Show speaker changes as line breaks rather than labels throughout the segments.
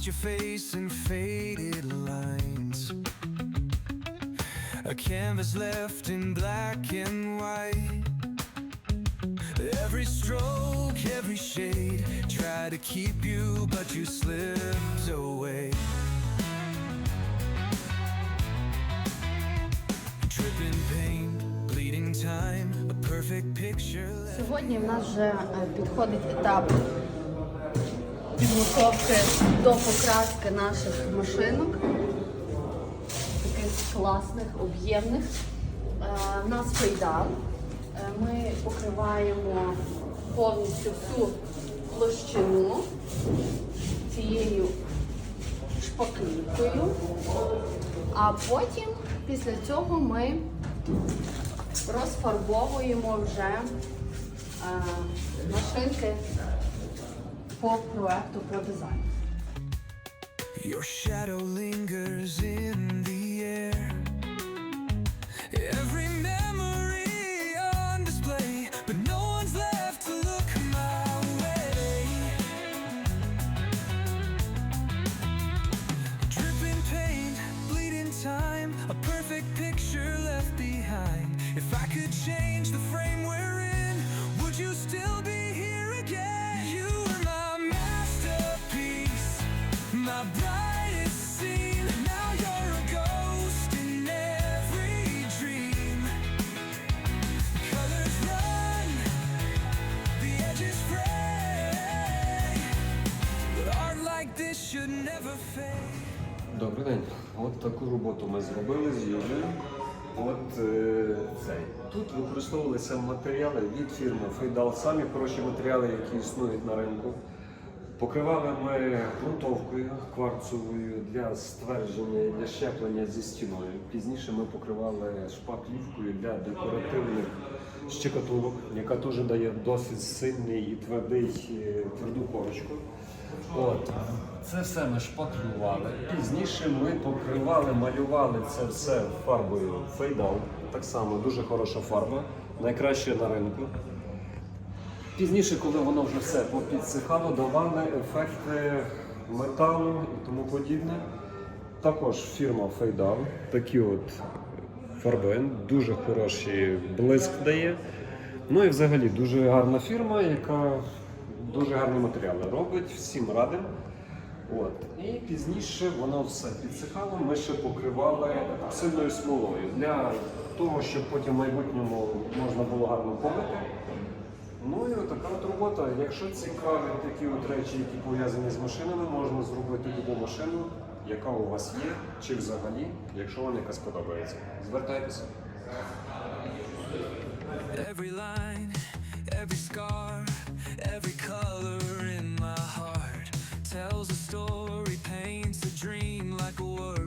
Just your face and faded lines. A canvas left in black and white. Every stroke, every shade. Try to keep you, but you slipped away. Dripping pain, bleeding time, a perfect picture. left
Сьогодні в нас вже е, підходить етап підготовки до покраски наших машинок. Таких класних, об'ємних. Е, В нас фейдал. Е, Ми покриваємо повністю всю площину цією шпаклівкою. А потім після цього ми розфарбовуємо вже е, машинки по проекту, по дизайну.
Your shadow lingers in the air. Every memory on display, but no one's left to look my way. Dripping pain, bleeding time, a perfect picture left behind. If I could change
Добрий день. От таку роботу ми зробили з Юлею. От е, цей. Тут використовувалися матеріали від фірми Фейдал, самі хороші матеріали, які існують на ринку. Покривали ми ґрунтовкою кварцовою для ствердження і для щеплення зі стіною. Пізніше ми покривали шпаклівкою для декоративних щекотурок, яка теж дає досить сильний і твердий, е, тверду корочку. От. Це все ми шпаклювали. Пізніше ми покривали, малювали це все фарбою фейдал. Так само дуже хороша фарба, найкраща на ринку. Пізніше, коли воно вже все попідсихало, давали ефекти металу і тому подібне. Також фірма Фейдал, такі от фарби, дуже хороший блиск дає. Ну і взагалі дуже гарна фірма, яка дуже гарні матеріали робить, всім радим. От. І пізніше воно все підсихало, ми ще покривали епоксидною смолою для того, щоб потім в майбутньому можна було гарно побити. Ну і така от робота. Якщо цікавить такі от речі, які пов'язані з машинами, можна зробити любу машину, яка у вас є, чи взагалі, якщо вам якась подобається. Звертайтеся.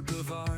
boulevard.